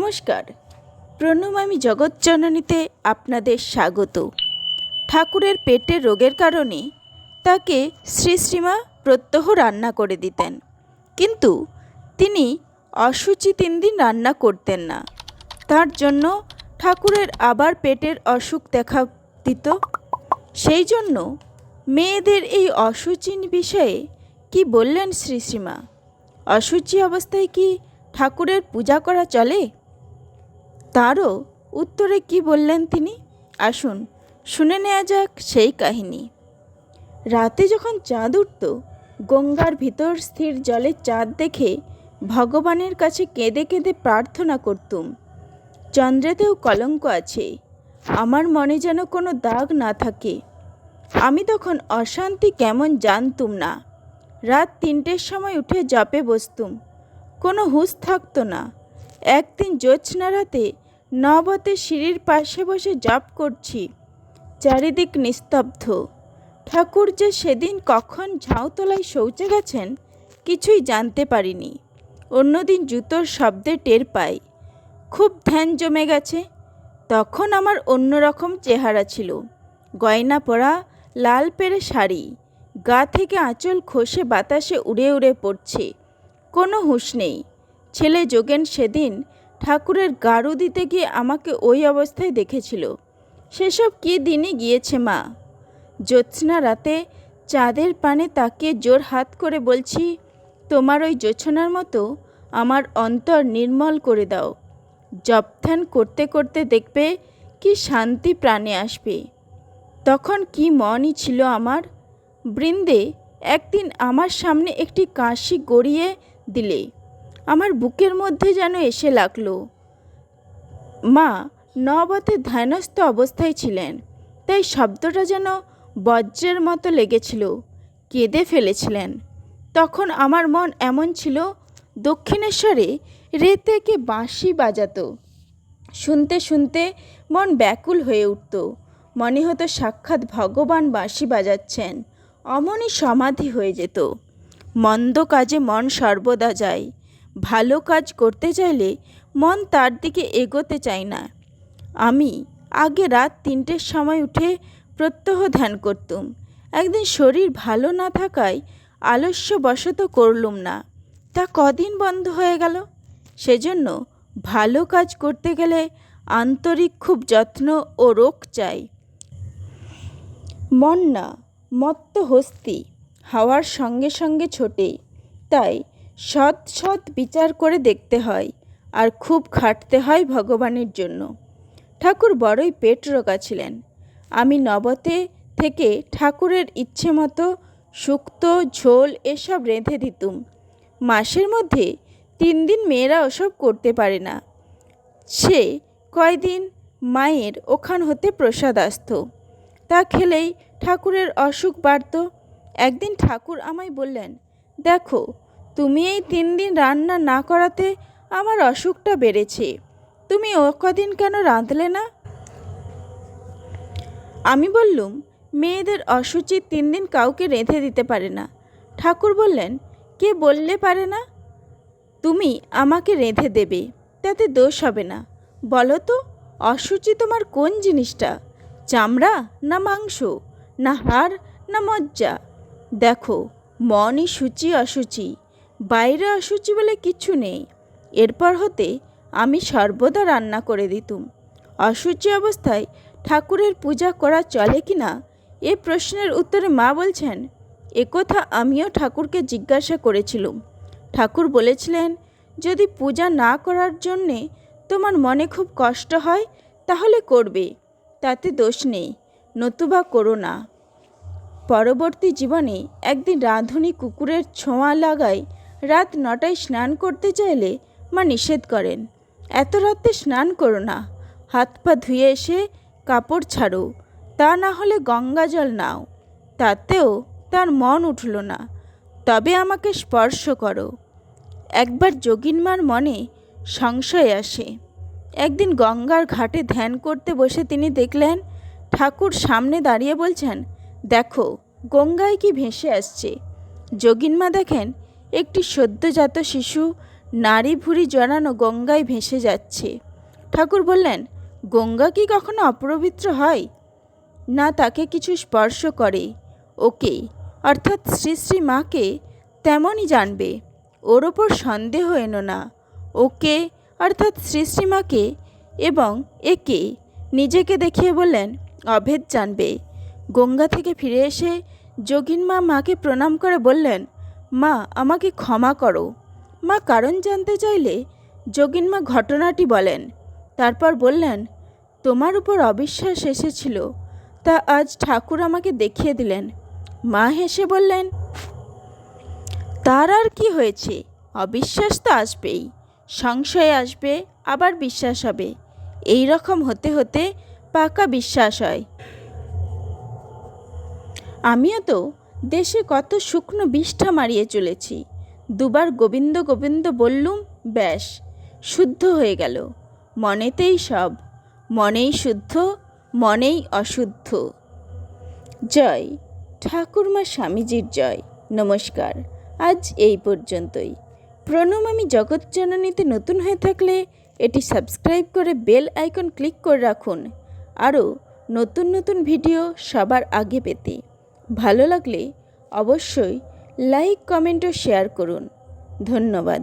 নমস্কার। প্রণমামী জগৎজননীতে আপনাদের স্বাগত। ঠাকুরের পেটের রোগের কারণে তাকে শ্রী শ্রীমা প্রত্যহ রান্না করে দিতেন। কিন্তু তিনি অসুচি তিন দিন রান্না করতেন না। তার জন্য ঠাকুরের আবার পেটের অসুখ দেখা দিত। সেই জন্য মেয়েদের এই অসুচির বিষয়ে কি বললেন শ্রী শ্রীমা অসুচি অবস্থায় কি ঠাকুরের পূজা করা চলে? তারও উত্তরে কি বললেন তিনি? আসুন, শুনে নেওয়া যাক সেই কাহিনী। রাতে যখন চাঁদ উঠত, গঙ্গার ভিতর স্থির জলে চাঁদ দেখে ভগবানের কাছে কেঁদে কেঁদে প্রার্থনা করতুম। চন্দ্রেতেও কলঙ্ক আছে, আমার মনে যেন কোনো দাগ না থাকে। আমি তখন অশান্তি কেমন জানতুম না। রাত তিনটের সময় উঠে জপে বসতুম, কোনো হুঁশ থাকতো না। একদিন জ্যোৎস্না রাতে নবতে সিঁড়ির পাশে বসে জপ করছি। চারিদিক নিস্তব্ধ। ঠাকুর যে সেদিন কখন ঝাউতলায় শৌচে গেছেন, কিছুই জানতে পারিনি। অন্যদিন জুতোর শব্দে টের পাই। খুব ধ্যান জমে গেছে। তখন আমার অন্যরকম চেহারা ছিল। গয়না পরা, লাল পেরে শাড়ি, গা থেকে আঁচল খসে বাতাসে উড়ে উড়ে পড়ছে। কোনো হুঁশ নেই। ছেলে যোগেন সেদিন ঠাকুরের গাড়ু দিতে গিয়ে আমাকে ওই অবস্থায় দেখেছিল। সেসব কী দিনে গিয়েছে মা? জ্যোৎস্না রাতে চাঁদের পানে তাকিয়ে জোর হাত করে বলছি, তোমার ওই জোছনার মতো আমার অন্তর নির্মল করে দাও। জপধ্যান করতে করতে দেখবে কি শান্তি প্রাণে আসবে। তখন কি মনই ছিল আমার? বৃন্দে একদিন আমার সামনে একটি কাশি গড়িয়ে দিলে। আমার বুকের মধ্যে যেন এসে লাগল। মা নবতে ধ্যানস্থ অবস্থায় ছিলেন, তাই শব্দটা যেন বজ্রের মতো লেগেছিল, কেঁদে ফেলেছিলেন। তখন আমার মন এমন ছিল, দক্ষিণেশ্বরে রেতেকে বাঁশি বাজাতো। শুনতে শুনতে মন ব্যাকুল হয়ে উঠত, মনে হতো সাক্ষাৎ ভগবান বাঁশি বাজাচ্ছেন অমনই সমাধি হয়ে যেত। মন্দ কাজে মন সর্বদা যায় ভালো কাজ করতে চাইলে মন তার দিকে এগোতে চায় না। আমি আগে রাত তিনটের সময় উঠে প্রত্যহ ধ্যান করতুম। একদিন শরীর ভালো না থাকায় আলস্য বশত করলুম না। তা কদিন বন্ধ হয়ে গেল? সেজন্য ভালো কাজ করতে গেলে আন্তরিক খুব যত্ন ও রোগ চাই। মন না, মত্ত হস্তি, হাওয়ার সঙ্গে সঙ্গে ছোটে। তাই সৎ সৎ বিচার করে দেখতে হয় আর খুব খাটতে হয় ভগবানের জন্য। ঠাকুর বড়ই পেট রোগা ছিলেন। আমি নবতে থেকে ঠাকুরের ইচ্ছে মতো শুক্তো, ঝোল এসব রেঁধে দিতুম। মাসের মধ্যে তিন দিন মেয়েরা ওসব করতে পারে না। সে কয়দিন মায়ের ওখান হতে প্রসাদ আসত। তা খেলেই ঠাকুরের অসুখ বাড়ত। একদিন ঠাকুর আমায় বললেন, দেখো তুমি এই তিন দিন রান্না না করাতে আমার অসুখটা বেড়েছে। তুমি ও কদিন কেন রাঁধলে না? আমি বললুম, মেয়েদের অসুচি তিন দিন কাউকে রেঁধে দিতে পারে না। ঠাকুর বললেন, কে বললে পারে না? তুমি আমাকে রেঁধে দেবে, তাতে দোষ হবে না। বলো তো, অসুচি তোমার কোন জিনিসটা? চামড়া না মাংস? না হাড় না মজ্জা? দেখো, মনই সূচি অসুচি। বাইরে অসুচি বলে কিছু নেই। এরপর হতে আমি সর্বদা রান্না করে দিতুম। অসুচি অবস্থায় ঠাকুরের পূজা করা চলে কি না এ প্রশ্নের উত্তরে মা বলছেন একথা আমিও ঠাকুরকে জিজ্ঞাসা করেছিলুম। ঠাকুর বলেছিলেন, যদি পূজা না করার জন্যে তোমার মনে খুব কষ্ট হয়, তাহলে করবে, তাতে দোষ নেই, নতুবা করো না। পরবর্তী জীবনে একদিন রাঁধুনি কুকুরের ছোঁয়া লাগায় রাত নটায় স্নান করতে চাইলে মা নিষেধ করেন। এত রাতে স্নান করো না। হাত পা ধুয়ে এসে কাপড় ছাড়ো। তা না হলে গঙ্গা জল নাও। তাতেও তার মন উঠল না। তবে আমাকে স্পর্শ করো। একবার যোগিনমার মনে সংশয় আসে। একদিন গঙ্গার ঘাটে ধ্যান করতে বসে তিনি দেখলেন, ঠাকুর সামনে দাঁড়িয়ে বলছেন, দেখো, গঙ্গায় কি ভেসে আসছে? যোগিনমা দেখেন একটি সদ্যজাত শিশু নারী ভুঁড়ি জড়ানো গঙ্গায় ভেসে যাচ্ছে। ঠাকুর বললেন, গঙ্গা কি কখনো অপবিত্র হয়? না, তাকে কিছু স্পর্শ করে। ওকে, অর্থাৎ শ্রী শ্রী মাকে তেমনই জানবে। ওর ওপর সন্দেহ এনো না। ওকে, অর্থাৎ শ্রী মাকে এবং একে নিজেকে দেখিয়ে বললেন, অভেদ জানবে। গঙ্গা থেকে ফিরে এসে যোগিন মা মাকে প্রণাম করে বললেন মা, আমাকে ক্ষমা করো। মা কারণ জানতে চাইলে যোগিন মা ঘটনাটি বলেন। তারপর বললেন, তোমার উপর অবিশ্বাস এসেছিল, তা আজ ঠাকুর আমাকে দেখিয়ে দিলেন। মা হেসে বললেন, তার আর কি হয়েছে? অবিশ্বাস তো আসবেই। সংশয় আসবে, আবার বিশ্বাস হবে। এই রকম হতে হতে পাকা বিশ্বাস হয়। আমিও তো দেশে কত শুকনো বিষ্ঠা মারিয়ে চলেছি। দুবার গোবিন্দ গোবিন্দ বললুম, ব্যাস, শুদ্ধ হয়ে গেল। মনেতেই সব, মনেই শুদ্ধ, মনেই অশুদ্ধ। জয়, ঠাকুরমা স্বামীজির জয়। নমস্কার, আজ এই পর্যন্তই। প্রণম আমি জগৎজননীতে নতুন হয়ে থাকলে এটি সাবস্ক্রাইব করে বেল আইকন ক্লিক করে রাখুন। আরও নতুন নতুন ভিডিও সবার আগে পেতে। ভালো লাগলে অবশ্যই লাইক কমেন্ট ও শেয়ার করুন। ধন্যবাদ।